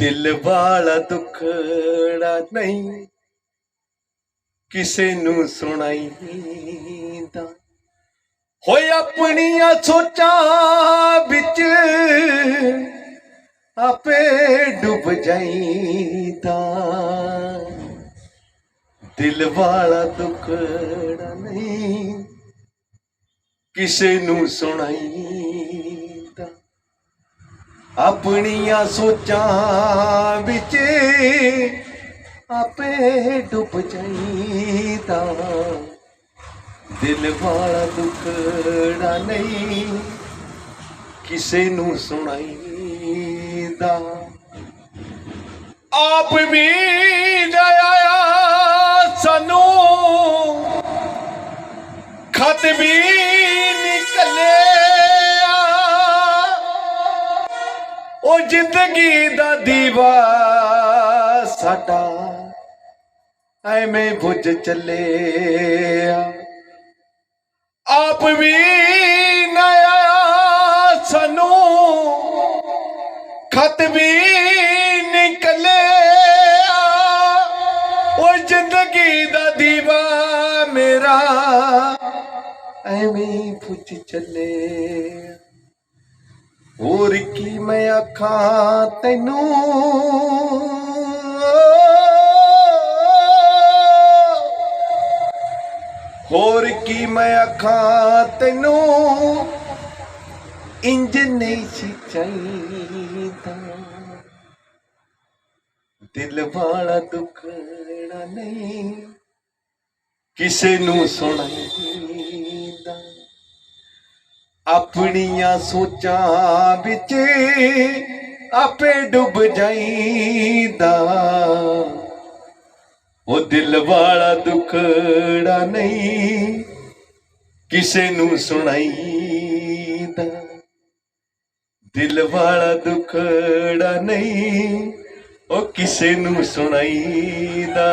ਦਿਲ ਵਾਲਾ ਦੁਖੜਾ ਨਹੀਂ। ਕਿਸੇ ਨੂੰ ਸੁਣਾਈਦਾ ਹੋਏ ਆਪਣੀਆਂ ਸੋਚਾਂ ਵਿੱਚ ਆਪੇ ਡੁੱਬ ਜਾਈਦਾ। ਦਿਲ ਵਾਲਾ ਦੁਖੜਾ ਨਹੀਂ। ਕਿਸੇ ਨੂੰ ਸੁਣਾਈ ਆਪਣੀਆਂ ਸੋਚਾਂ ਵਿੱਚ ਆਪੇ ਡੁੱਬ ਜਾਈਦਾ। ਦਿਲ ਵਾਲਾ ਦੁਖੜਾ ਨਹੀਂ ਕਿਸੇ ਨੂੰ ਸੁਣਾਈਦਾ। ਆਪ ਵੀ ਆਇਆ ਸਾਨੂੰ, ਖਤ ਵੀ ਉਹ ਜ਼ਿੰਦਗੀ ਦਾ ਦੀਵਾ ਸਾਡਾ। ਐਵੇਂ ਬੁੱਝ ਚੱਲਿਆ। ਆਪ ਵੀ ਨਾ ਆਇਆ ਸਾਨੂੰ। ਖਤ ਵੀ ਨਿਕਲਿਆ ਉਹ ਜ਼ਿੰਦਗੀ ਦਾ ਦੀਵਾ ਮੇਰਾ। ਐਵੇਂ ਬੁੱਝ ਚੱਲੇ ਹੋਰ ਕੀ ਮੈਂ ਆਖਾਂ ਤੈਨੂੰ? ਹੋਰ ਕੀ ਮੈਂ ਆਖਾਂ ਤੈਨੂੰ? ਇੰਜ ਨਹੀਂ ਸੀ ਚਾਹੀਦਾ। ਦਿਲ ਵਾਲਾ ਦੁਖੜਾ ਨਹੀਂ। ਕਿਸੇ ਨੂੰ ਸੁਣਾਈਦਾ ਆਪਣੀਆਂ ਸੋਚਾਂ ਵਿੱਚ ਆਪੇ ਡੁੱਬ ਜਾਈਦਾ। ਉਹ ਦਿਲ ਵਾਲਾ ਦੁਖੜਾ ਨਹੀਂ ਕਿਸੇ ਨੂੰ ਸੁਣਾਈਦਾ। ਦਿਲ ਵਾਲਾ ਦੁਖੜਾ ਨਹੀਂ ਉਹ ਕਿਸੇ ਨੂੰ ਸੁਣਾਈਦਾ।